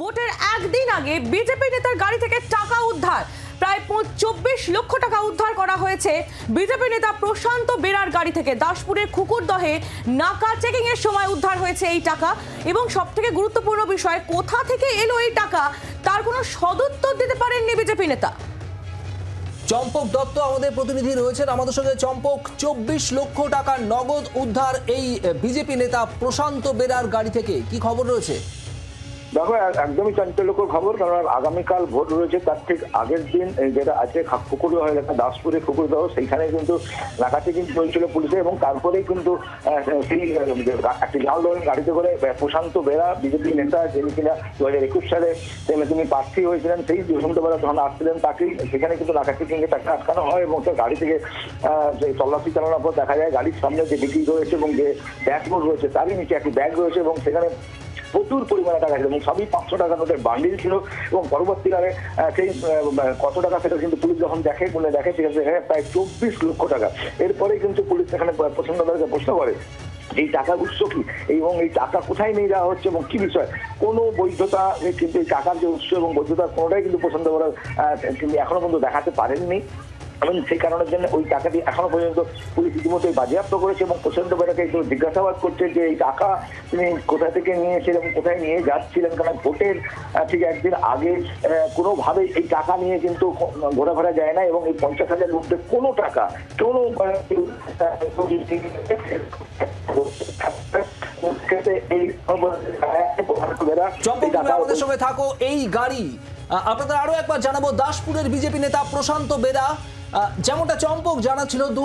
ভোটের একদিন আগে বিজেপি নেতার গাড়ি থেকে টাকা উদ্ধার। প্রায় চব্বিশ লক্ষ টাকা উদ্ধার করা হয়েছে। বিজেপি নেতা প্রশান্ত বেরার গাড়ি থেকে দাসপুরের খুকুরদহে নাকা চেকিং এর সময় উদ্ধার হয়েছে এই টাকা। এবং সব থেকে গুরুত্বপূর্ণ বিষয়, কোথা থেকে এলো এই টাকা, তার কোনো সদুত্তর দিতে পারেননি বিজেপি নেতা। চম্পক দত্ত আমাদের প্রতিনিধি রয়েছেন। আমাদের সঙ্গে চম্পক, চব্বিশ লক্ষ টাকার নগদ উদ্ধার এই বিজেপি নেতা প্রশান্ত বেরার গাড়ি থেকে। কি খবর রয়েছে? দেখো এক- একদমই চাঞ্চল্যকর খবর, কারণ আগামীকাল ভোট রয়েছে, তার ঠিক আগের দিন যেটা আছে ফুকুরি হয়ে গেছে দাসপুরে ফুকুরদহ সেইখানে কিন্তু নাকাচি কিন্তু চলছিল পুলিশে, এবং তারপরেই কিন্তু সেই একটি লাল রঙের গাড়িতে করে প্রশান্ত বেরা, বিজেপি নেতা, যিনি কিনা দু হাজার একুশ সালে তিনি প্রার্থী হয়েছিলেন, সেই প্রশান্ত বেরা যখন আসছিলেন, তাকেই সেখানে কিন্তু নাকাচি কিনে তাকে আটকানো হয়, এবং তার গাড়ি থেকে তল্লাশি চালানোর পর দেখা যায়, গাড়ির সামনে যে ডিগ্রি রয়েছে, এবং যে ব্যাগবোর্ড রয়েছে, তারই নিচে একটি ব্যাগ রয়েছে, এবং সেখানে প্রচুর পরিমাণে টাকা ছিল এবং সবই পাঁচশো টাকা নোটের বান্ডিল ছিল এবং পরবর্তীকালে সেই কত টাকা সেটা কিন্তু পুলিশ যখন দেখে, বলে দেখে সেখানে সেখানে প্রায় চব্বিশ লক্ষ টাকা। এরপরে কিন্তু পুলিশ সেখানে প্রচন্ডদেরকে প্রশ্ন করে, এই টাকার উৎস কি? এবং এই টাকা কোথায় নিয়ে যাওয়া হচ্ছে এবং কি বিষয়? কোনো বৈধতা কিন্তু এই টাকার যে উৎস এবং বৈধতা কোনোটাই কিন্তু পছন্দ কিন্তু এখনও পর্যন্ত দেখাতে পারেননি। এবং সেই কারণের জন্য ওই টাকাটি এখনও পর্যন্ত পুলিশ ইতিমধ্যে বাজেয়াপ্ত করেছে এবং প্রচণ্ড বেড়াকে একটু জিজ্ঞাসাবাদ করছে যে এই টাকা তিনি কোথা থেকে নিয়েছিলেন কোথায় নিয়ে যাচ্ছিলেন? কারণ ভোটের ঠিক একদিন আগে কোনোভাবে এই টাকা নিয়ে কিন্তু ঘোরাফেরা যায় না এবং এই পঞ্চাশ হাজার মধ্যে কোনো টাকা কোনো টাকা আমাদের সঙ্গে থাকো, এই গাড়ি আপনাদের আরও একবার জানাব, দাসপুরের বিজেপি নেতা প্রশান্ত বেরা যেমনটা চম্পক জানাচ্ছিল দু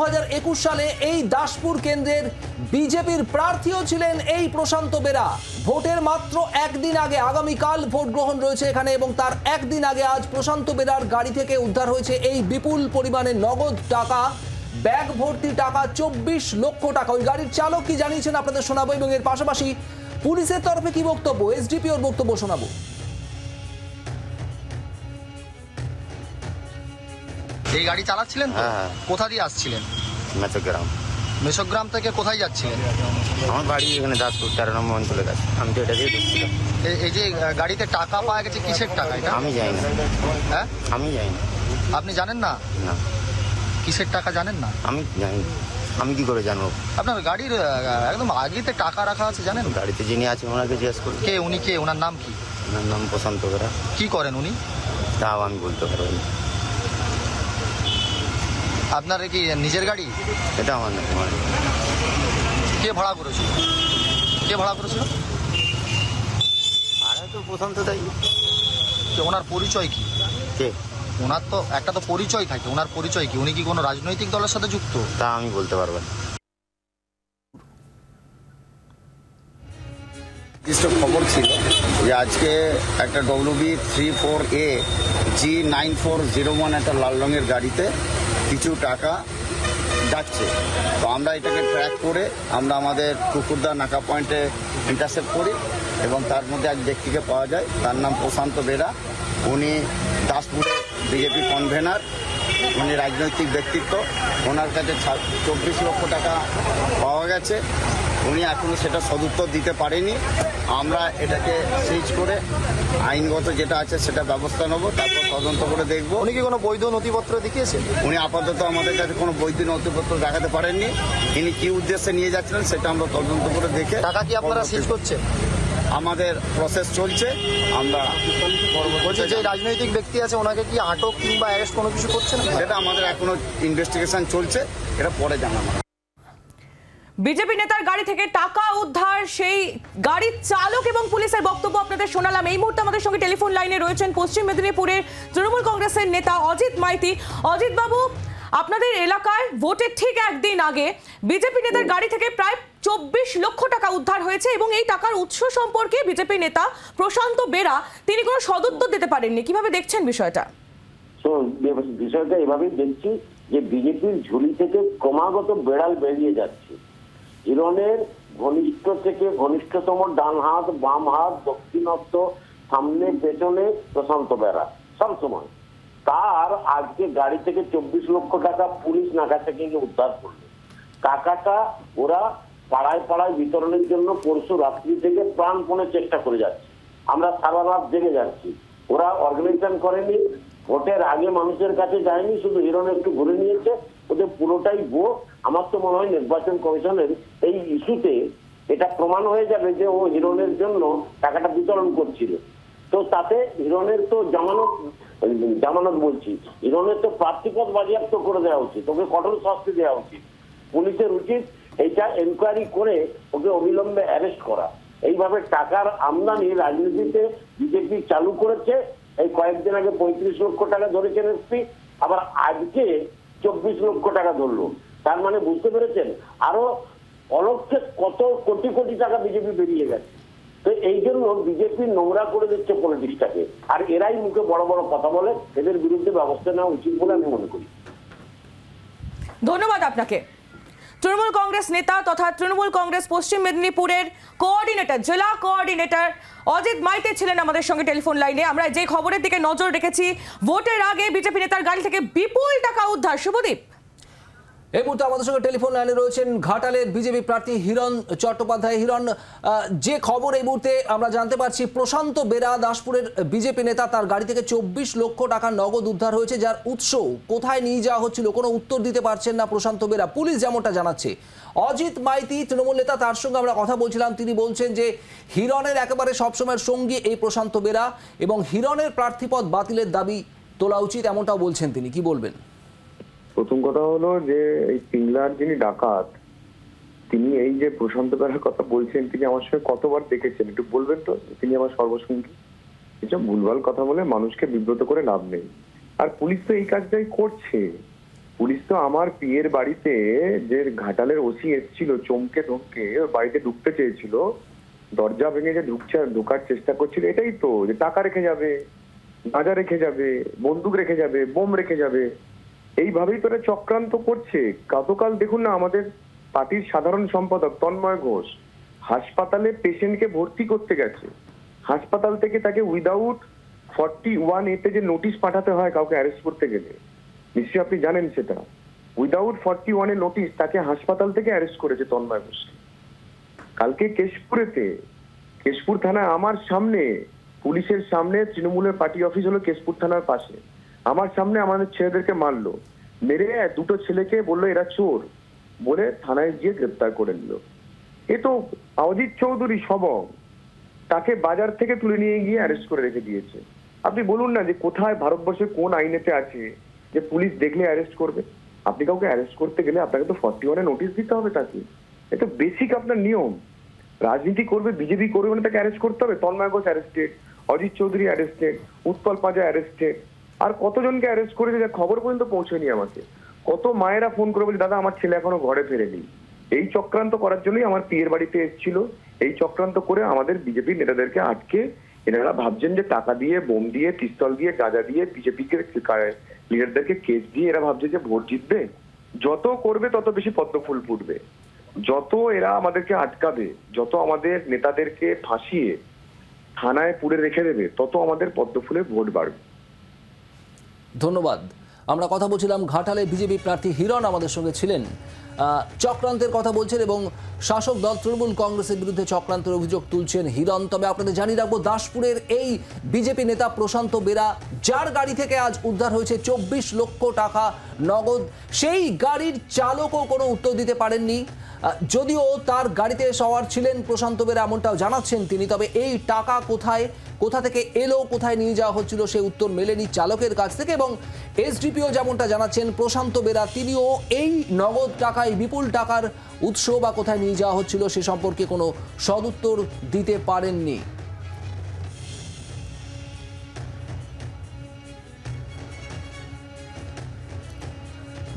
সালে এই দাসপুর কেন্দ্রের বিজেপির প্রার্থীও ছিলেন এই প্রশান্ত বেরা। ভোটের মাত্র একদিন আগে আগামীকাল ভোট গ্রহণ রয়েছে এখানে এবং তার একদিন আগে আজ প্রশান্ত বেরার গাড়ি থেকে উদ্ধার হয়েছে এই বিপুল পরিমাণে নগদ টাকা। ব্যাগ ভর্তি টাকা চব্বিশ লক্ষ টাকা। ওই গাড়ির চালক কি জানিয়েছেন আপনাদের শোনাবো এবং এর পাশাপাশি পুলিশের তরফে কি বক্তব্য? এসডিপিওর বক্তব্য শোনাবো। এই গাড়ি চালাচ্ছিলেন তো? হ্যাঁ, হ্যাঁ। কোথা দিয়ে আসছিলেন? মেচগ্রাম মেসোগ্রাম থেকে কোথায় যাচ্ছিলেন? আমার বাড়ি এখানে দাসপুর তেরো নম্বর অঞ্চলে গেছে আমি তো এটা দিয়ে ঢুকছিলাম। এই- এই যে আহ, গাড়িতে টাকা পাওয়া গেছে কিসের টাকা এটা? আমি যাই না। হ্যাঁ? আমি যাই না। আপনি জানেন না? না। কিসের টাকা জানেন না? আমি জানি না। আমি কি করে জানব? আপনার গাড়ির আহ, একদম আগেতে টাকা রাখা আছে জানেন? গাড়িতে যিনি আছে ওনাকে জিজ্ঞেস করি কে উনি কে ওনার নাম কি? ওনার নাম প্রশান্ত বেরা। কি করেন উনি? তাও আমি বলতে পারব না। আপনার কি নিজের গাড়ি? এটা আমার না আমার। কে ভাড়া করেছিল? কে ভাড়া করেছিল? আর তো প্রশান্ত তাই। কে ওনার পরিচয় কি? কে? ওনার তো একটা তো পরিচয় থাকে ওনার পরিচয় কি? উনি কি কোনো রাজনৈতিক দলের সাথে যুক্ত? তা আমি বলতে পারব না। নির্দিষ্ট খবর ছিল যে আজকে একটা WB three four A G nine four zero one একটা লাল রঙের গাড়িতে কিছু টাকা যাচ্ছে। তো আমরা এটাকে ট্র্যাক করে আমরা আমাদের কুকুরদা নাকা পয়েন্টে ইন্টারসেপ্ট করি এবং তার মধ্যে এক ব্যক্তিকে পাওয়া যায়। তার নাম প্রশান্ত বেরা। উনি দাসপুরে বিজেপি কনভেনার উনি রাজনৈতিক ব্যক্তিত্ব। ওনার কাছে চব্বিশ লক্ষ টাকা পাওয়া গেছে। উনি এখনও সেটা সদুত্তর দিতে পারেনি। আমরা এটাকে সিজ করে আইনগত যেটা আছে সেটা ব্যবস্থা নেব তারপর তদন্ত করে দেখব। উনি কি কোনো বৈধ নথিপত্র দেখিয়েছেন? উনি আপাতত আমাদের কাছে কোনো বৈধ নথিপত্র দেখাতে পারেননি। তিনি কি উদ্দেশ্যে নিয়ে যাচ্ছিলেন সেটা আমরা তদন্ত করে দেখে টাকা কি আপনারা সিজ করছেন? আমাদের প্রসেস চলছে। আমরা বলছে যে রাজনৈতিক ব্যক্তি আছে ওনাকে কি আটক কিংবা অ্যারেস্ট কোনো কিছু করছেন? সেটা আমাদের এখনও ইনভেস্টিগেশন চলছে। এটা পরে জানাব। বিজেপি নেতার গাড়ি থেকে টাকা উদ্ধার, সেই গাড়ির চালক এবং পুলিশের বক্তব্য আপনাদের শোনালাম। এই মুহূর্তে আমাদের সঙ্গে টেলিফোন লাইনে রয়েছেন পশ্চিম মেদিনীপুরের তৃণমূল কংগ্রেসের নেতা অজিত মাইতি। অজিত বাবু, আপনাদের এলাকায় ভোটের ঠিক একদিন আগে বিজেপি নেতার গাড়ি থেকে প্রায় চব্বিশ লক্ষ টাকা উদ্ধার হয়েছে এবং এই টাকার উৎস সম্পর্কে বিজেপি নেতা প্রশান্ত বেরা, তিনি কোনো সদুত্তর দিতে পারেননি। কীভাবে দেখছেন বিষয়টা? তো বিষয়টা এভাবেই দেখছি যে বিজেপির ঝুলি থেকে ক্রমাগত বেড়াল বেরিয়ে যাচ্ছে। হিরণের ঘনিষ্ঠ থেকে ঘনিষ্ঠতম ডান হাত, বাম হাত দক্ষিণত্ব সামনে, পেছনে, প্রশান্ত বেড়া, সব সময় তার আজকে গাড়ি থেকে চব্বিশ লক্ষ টাকা পুলিশ নাকা থেকে উদ্ধার করল। টাকাটা ওরা পাড়ায় পাড়ায় বিতরণের জন্য পরশু রাত্রি থেকে প্রাণপণে চেষ্টা করে যাচ্ছে। আমরা সারা রাত জেগে যাচ্ছি। ওরা অর্গানাইজেশন করেনি। ভোটের আগে মানুষের কাছে যায়নি, শুধু হিরণ একটু ঘুরে নিয়েছে। ওদের পুরোটাই ভো আমার তো মনে হয় নির্বাচন কমিশনের এই ইস্যুতে এটা প্রমাণ হয়ে যাবে যে ও হিরণের জন্য টাকাটা বিতরণ করছিল। তো তাতে হিরণের তো জামানত জামানত বলছি, হিরণের তো প্রার্থীপদ বাজেয়াপ্ত করে দেওয়া উচিত, ওকে কঠোর শাস্তি দেওয়া উচিত। পুলিশের উচিত এইটা এনকোয়ারি করে ওকে অবিলম্বে অ্যারেস্ট করা। এইভাবে টাকার আমদানি রাজনীতিতে বিজেপি চালু করেছে, এই কয়েকদিন আগে পঁয়ত্রিশ লক্ষ টাকা ধরেছেন এসপি আবার আজকে চব্বিশ লক্ষ টাকা ধরলো। তার মানে বুঝতে পেরেছেন? আরও অলক্ষে কত কোটি কোটি টাকা বিজেপি বেরিয়ে গেছে। তো এই জন্য বিজেপি নোংরা করে দিচ্ছে পলিটিক্সটাকে আর এরাই মুখে বড় বড় কথা বলে, এদের বিরুদ্ধে ব্যবস্থা নেওয়া উচিত বলে আমি মনে করি। ধন্যবাদ আপনাকে। তৃণমূল কংগ্রেস নেতা তথা তৃণমূল কংগ্রেস পশ্চিম মেদিনীপুরের কোঅর্ডিনেটর জেলা কোঅর্ডিনেটর অজিত মাইতে ছিলেন আমাদের সঙ্গে টেলিফোন লাইনে। আমরা যে খবরের দিকে নজর রেখেছি, ভোটের আগে বিজেপি নেতার গাড়ি থেকে বিপুল টাকা উদ্ধার। শুভদীপ। এই মুহূর্তে আমাদের সঙ্গে টেলিফোন লাইনে রয়েছেন ঘাটালের বিজেপি প্রার্থী হিরণ চট্টোপাধ্যায়। হিরণ যে খবর এই মুহূর্তে আমরা জানতে পারছি, প্রশান্ত বেরা, দাসপুরের বিজেপি নেতা, তার গাড়ি থেকে চব্বিশ লক্ষ টাকা নগদ উদ্ধার হয়েছে, যার উৎস কোথায় নিয়ে যাওয়া হচ্ছিল, কোনো উত্তর দিতে পারছেন না প্রশান্ত বেরা। পুলিশ যেমনটা জানাচ্ছে। অজিত মাইতি, তৃণমূল নেতা, তার সঙ্গে আমরা কথা বলছিলাম। তিনি বলছেন যে, হিরণের একেবারে সবসময়ের সঙ্গী এই প্রশান্ত বেরা এবং হিরণের প্রার্থীপদ বাতিলের দাবি তোলা উচিত, এমনটাও বলছেন তিনি। কি বলবেন? প্রথম কথা হলো যে এই পিংলার যিনি ডাকাত, তিনি এই যে প্রশান্ত বেলার কথা বলছেন, তিনি আমার সঙ্গে কতবার দেখেছেন? একটু বলবেন তো? তিনি আমার সর্বসঙ্গী। এসব ভুলভাল কথা বলে মানুষকে বিব্রত করে লাভ নেই। আর পুলিশ তো এই কাজটাই করছে। পুলিশ তো আমার পিয়ের বাড়িতে যে ঘাটালের ওসি এসেছিল, চমকে ধমকে বাড়িতে ঢুকতে চেয়েছিল, দরজা ভেঙে যে ঢুকছে, ঢোকার চেষ্টা করছিল, এটাই তো, যে টাকা রেখে যাবে, গাঁজা রেখে যাবে, বন্দুক রেখে যাবে, বোম রেখে যাবে। এইভাবেই তোরা চক্রান্ত করছে। গতকাল দেখুন না, আমাদের পার্টির সাধারণ সম্পাদক তন্ময় ঘোষ হাসপাতালে পেশেন্টকে ভর্তি করতে গেছে। হাসপাতাল থেকে তাকে উইদাউট ফর্টি ওয়ান এতে যে নোটিশ পাঠাতে হয় কাউকে অ্যারেস্ট করতে গেলে। নিশ্চয়ই আপনি জানেন সেটা। উইদাউট ফর্টি ওয়ানে নোটিশ তাকে হাসপাতাল থেকে অ্যারেস্ট করেছে তন্ময় ঘোষ। কালকে কেশপুরেতে, কেশপুর থানা আমার সামনে, পুলিশের সামনে তৃণমূলের পার্টি অফিস হলো কেশপুর থানার পাশে। আমার সামনে আমাদের ছেলেদেরকে মারলো। মেরে দুটো ছেলেকে বলল, এরা চোর। বলে থানায় গিয়ে গ্রেপ্তার করে নিল। এ তো অজিত চৌধুরী সবং তাকে বাজার থেকে তুলে নিয়ে গিয়ে অ্যারেস্ট করে রেখে দিয়েছে। আপনি বলুন না যে কোথায় ভারতবর্ষের কোন আইনেতে আছে যে পুলিশ দেখলে অ্যারেস্ট করবে? আপনি কাউকে অ্যারেস্ট করতে গেলে আপনাকে তো ফর্টি ওয়ানে নোটিশ দিতে হবে তাকে। এটা বেসিক আপনার নিয়ম। রাজনীতি করবে, বিজেপি করবে মানে তাকে অ্যারেস্ট করতে হবে। Tanmoy Ghosh arrested Ajit Chowdhury arrested Utpal Paja arrested আর কতজনকে অ্যারেস্ট করেছে যা খবর পর্যন্ত পৌঁছয়নি আমাকে? কত মায়েরা ফোন করে বলছে, দাদা, আমার ছেলে এখনও ঘরে ফেরেনি। এই চক্রান্ত করার জন্যই আমার পিয়ের বাড়িতে এসেছিল। এই চক্রান্ত করে আমাদের বিজেপি নেতাদেরকে আটকে এনারা ভাবছেন যে টাকা দিয়ে, বোম দিয়ে, পিস্তল দিয়ে, গাঁজা দিয়ে বিজেপিকে লিডারদেরকে কেস দিয়ে এরা ভাবছে যে ভোট জিতবে। যত করবে, তত বেশি পদ্ম ফুল ফুটবে। যত এরা আমাদেরকে আটকাবে, যত আমাদের নেতাদেরকে ফাঁসিয়ে থানায় পুড়ে রেখে দেবে, তত আমাদের পদ্ম ফুলে ভোট বাড়বে। ধন্যবাদ। আমরা কথা বলছিলাম ঘাটালে বিজেপি প্রার্থী হিরণ আমাদের সঙ্গে ছিলেন চক্রান্তের কথা বলছেন এবং শাসক দল, তৃণমূল কংগ্রেসের বিরুদ্ধে চক্রান্তের অভিযোগ তুলছেন হিরণ। তবে আপনাদের জানিয়ে রাখব, দাসপুরের এই বিজেপি নেতা প্রশান্ত বেরা, যার গাড়ি থেকে আজ উদ্ধার হয়েছে চব্বিশ লক্ষ টাকা নগদ। সেই গাড়ির চালকও কোনো উত্তর দিতে পারেননি। যদিও তার গাড়িতে সওয়ার ছিলেন প্রশান্ত বেরা, এমনটাও জানাচ্ছেন তিনি। তবে এই টাকা কোথায়, কোথা থেকে এলো, কোথায় নিয়ে যাওয়া হচ্ছিল, সে উত্তর মেলেনি চালকের কাছ থেকে এবং এসডিপিও যেমনটা জানাচ্ছেন প্রশান্ত বেরা, তিনিও এই নগদ টাকায় বিপুল টাকার উৎস বা কোথায় নিয়ে যাওয়া হচ্ছিল সে সম্পর্কে কোনো সদুত্তর দিতে পারেননি।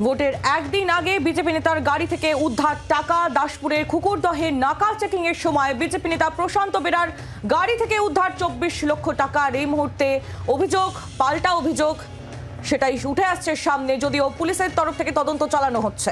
ভোটের একদিন আগে বিজেপি নেতার গাড়ি থেকে উদ্ধার টাকা, দাসপুরের কুকুরদহে নাকা চেকিং এর সময় বিজেপি নেতা প্রশান্ত বেরার গাড়ি থেকে উদ্ধার চব্বিশ লক্ষ টাকার এই মুহূর্তে অভিযোগ, পাল্টা অভিযোগ, সেটাই উঠে আসছে সামনে, যদিও পুলিশের তরফ থেকে তদন্ত চালানো হচ্ছে।